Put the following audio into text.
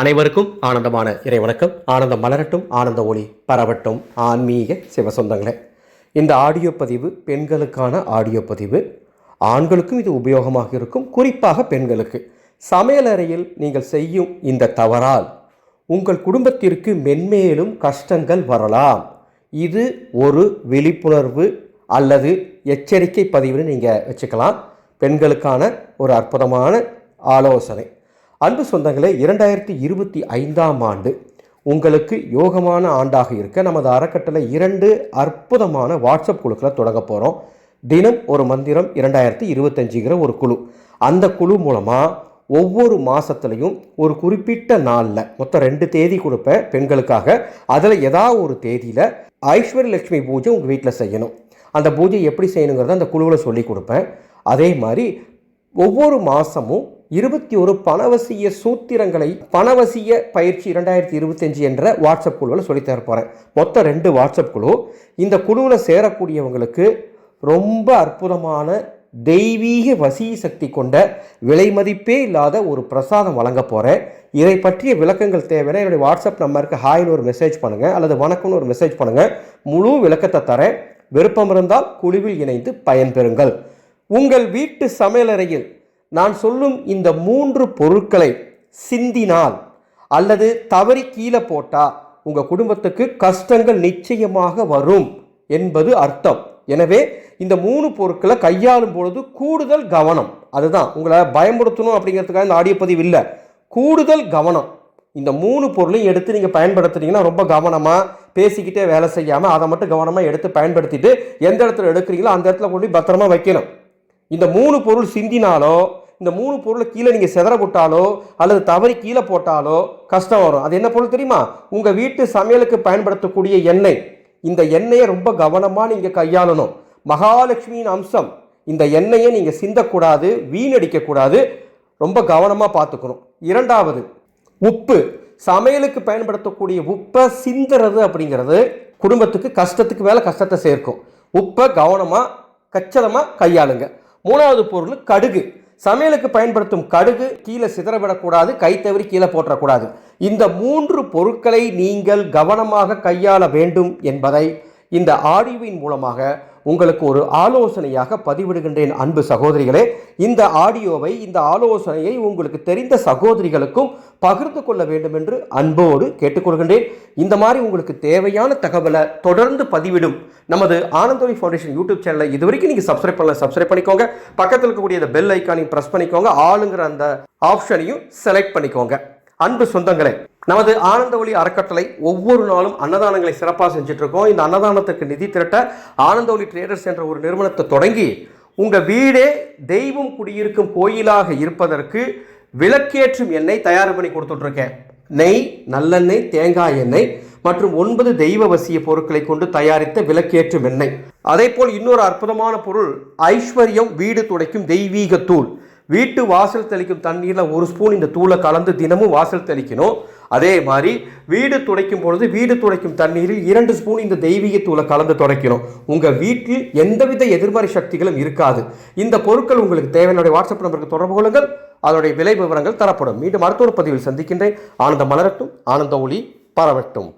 அனைவருக்கும் ஆனந்தமான இறை வணக்கம் ஆனந்தம் மலரட்டும் ஆனந்த ஒளி பரவட்டும். ஆன்மீக சிவசொந்தங்களே இந்த ஆடியோ பதிவு பெண்களுக்கான ஆடியோ பதிவு. ஆண்களுக்கும் இது உபயோகமாக இருக்கும். குறிப்பாக பெண்களுக்கு. சமையலறையில் நீங்கள் செய்யும் இந்த தவறால் உங்கள் குடும்பத்திற்கு மென்மேலும் கஷ்டங்கள் வரலாம். இது ஒரு விழிப்புணர்வு அல்லது எச்சரிக்கை பதிவுன்னு நீங்கள் வச்சுக்கலாம். பெண்களுக்கான ஒரு அற்புதமான ஆலோசனை. அன்பு சொந்தங்களே இரண்டாயிரத்தி இருபத்தி ஐந்தாம் ஆண்டு உங்களுக்கு யோகமான ஆண்டாக இருக்க நமது அறக்கட்டளை இரண்டு அற்புதமான வாட்ஸ்அப் குழுக்களை தொடங்க போகிறோம் தினம் ஒரு மந்திரம் இரண்டாயிரத்தி இருபத்தஞ்சுங்கிற ஒரு குழு. அந்த குழு மூலமாக ஒவ்வொரு மாதத்துலையும் ஒரு குறிப்பிட்ட நாளில் மொத்தம் ரெண்டு தேதி கொடுப்பேன் பெண்களுக்காக. அதில் ஏதாவது ஒரு தேதியில் ஐஸ்வர்ய லட்சுமி பூஜை உங்கள் வீட்டில் செய்யணும். அந்த பூஜை எப்படி செய்யணுங்கிறத அந்த குழுவில் சொல்லி கொடுப்பேன். அதே மாதிரி ஒவ்வொரு மாதமும் இருபத்தி ஒரு பணவசிய சூத்திரங்களை பணவசிய பயிற்சி இரண்டாயிரத்தி இருபத்தஞ்சு என்ற வாட்ஸ்அப் குழுவில் சொல்லித்தர போகிறேன் மொத்தம் ரெண்டு வாட்ஸ்அப் குழு. இந்த குழுவில் சேரக்கூடியவங்களுக்கு ரொம்ப அற்புதமான தெய்வீக வசி சக்தி கொண்ட விலை மதிப்பே இல்லாத ஒரு பிரசாதம் வழங்க போகிறேன் இதை பற்றிய விளக்கங்கள் தேவைன்னா என்னுடைய வாட்ஸ்அப் நம்பருக்கு ஹாய்னு ஒரு மெசேஜ் பண்ணுங்கள் அல்லது வணக்கம்னு ஒரு மெசேஜ் பண்ணுங்கள் முழு விளக்கத்தை தரேன். விருப்பம் இருந்தால் குழுவில் இணைந்து பயன்பெறுங்கள். உங்கள் வீட்டு சமையலறையில் நான் சொல்லும் இந்த மூன்று பொருட்களை சிந்தினால் அல்லது தவறி கீழே போட்டா உங்கள் குடும்பத்துக்கு கஷ்டங்கள் நிச்சயமாக வரும் என்பது அர்த்தம். எனவே இந்த மூணு பொருட்களை கையாளும் பொழுது கூடுதல் கவனம். அதுதான். உங்களை பயமுறுத்தணும் அப்படிங்கிறதுக்காக இந்த ஆடியோ பதிவு இல்லை. கூடுதல் கவனம். இந்த மூணு பொருளையும் எடுத்து நீங்கள் பயன்படுத்துனீங்கன்னா ரொம்ப கவனமாக பேசிக்கிட்டே வேலை செய்யாமல் அதை மட்டும் கவனமாக எடுத்து பயன்படுத்திட்டு எந்த இடத்துல எடுக்கிறீங்களோ அந்த இடத்துல கொண்டு போய் பத்திரமா வைக்கணும். இந்த மூணு பொருள் சிந்தினாலோ இந்த மூணு பொருளை கீழே நீங்கள் செதற போட்டாலோ அல்லது தவறி கீழே போட்டாலோ கஷ்டம் வரும். அது என்ன பொருள் தெரியுமா? உங்கள் வீட்டு சமையலுக்கு பயன்படுத்தக்கூடிய எண்ணெய். இந்த எண்ணெயை ரொம்ப கவனமாக நீங்கள் கையாளணும். மகாலட்சுமியின் அம்சம் இந்த எண்ணெயை நீங்கள் சிந்தக்கூடாது வீணடிக்கக்கூடாது. ரொம்ப கவனமாக பார்த்துக்கணும். இரண்டாவது உப்பு. சமையலுக்கு பயன்படுத்தக்கூடிய உப்பை சிந்துறது அப்படிங்கிறது குடும்பத்துக்கு கஷ்டத்துக்கு மேலே கஷ்டத்தை சேர்க்கும். உப்பை கவனமாக கச்சிதமாக கையாளுங்க. மூணாவது பொருள் கடுகு. சமையலுக்கு பயன்படுத்தும் கடுகு கீழே சிதறவிடக்கூடாது கை தவறி கீழே போற்றக்கூடாது. இந்த மூன்று பொருட்களை நீங்கள் கவனமாக கையாள வேண்டும் என்பதை இந்த ஆடியோவின் மூலமாக உங்களுக்கு ஒரு ஆலோசனையாக பதிவிடுகின்றேன் அன்பு சகோதரிகளே. இந்த ஆடியோவை இந்த ஆலோசனையை உங்களுக்கு தெரிந்த சகோதரிகளுக்கும் பகிர்ந்து கொள்ள வேண்டும் என்று அன்போடு கேட்டுக்கொள்கின்றேன். இந்த மாதிரி உங்களுக்கு தேவையான தகவலை தொடர்ந்து பதிவிடும் நமது ஆனந்தோரி ஃபவுண்டேஷன் யூடியூப் சேனலை இது வரைக்கும் நீங்கள் சப்ஸ்கிரைப் பண்ணல சப்ஸ்கிரைப் பண்ணிக்கோங்க. பக்கத்தில் இருக்கக்கூடிய இந்த பெல் ஐக்கானையும் ப்ரெஸ் பண்ணிக்கோங்க. ஆளுங்கிற அந்த ஆப்ஷனையும் செலக்ட் பண்ணிக்கோங்க. அன்பு சொந்தங்களே நமது ஆனந்த ஒளி அறக்கட்டளை ஒவ்வொரு நாளும் அன்னதானங்களை சிறப்பாக செஞ்சுட்டு இருக்கோம் இந்த அன்னதானத்துக்கு நிதி திரட்ட ஆனந்த ஒளி ட்ரேடர்ஸ் என்ற ஒரு நிறுவனத்தை தொடங்கி உங்கள் வீடே தெய்வம் குடியிருக்கும் கோயிலாக இருப்பதற்கு விளக்கேற்றும் எண்ணெய் தயார் பண்ணி கொடுத்துட்ருக்கேன். நெய் நல்லெண்ணெய் தேங்காய் எண்ணெய் மற்றும் ஒன்பது தெய்வ வசிய பொருட்களை கொண்டு தயாரித்த விளக்கேற்றும் எண்ணெய். அதே போல் இன்னொரு அற்புதமான பொருள் ஐஸ்வர்யம் வீடு துடைக்கும் தெய்வீக தூள். வீட்டு வாசல் தெளிக்கும் தண்ணீரில் ஒரு ஸ்பூன் இந்த தூளை கலந்து தினமும் வாசல் தெளிக்கணும். அதே மாதிரி வீடு துடைக்கும் பொழுது வீடு துடைக்கும் தண்ணீரில் இரண்டு ஸ்பூன் இந்த தெய்வீக தூளை கலந்து துடைக்கணும் உங்கள் வீட்டில் எந்தவித எதிர்மறை சக்திகளும் இருக்காது. இந்த பொருட்கள் உங்களுக்கு தேவையான வாட்ஸ்அப் நம்பருக்கு தொடர்பு கொள்ளுங்கள். அதனுடைய விலை விவரங்கள் தரப்படும். மீண்டும் மருத்துவ பதிவில் சந்திக்கின்றேன். ஆனந்த மலரட்டும். ஆனந்த ஒளி பரவட்டும்.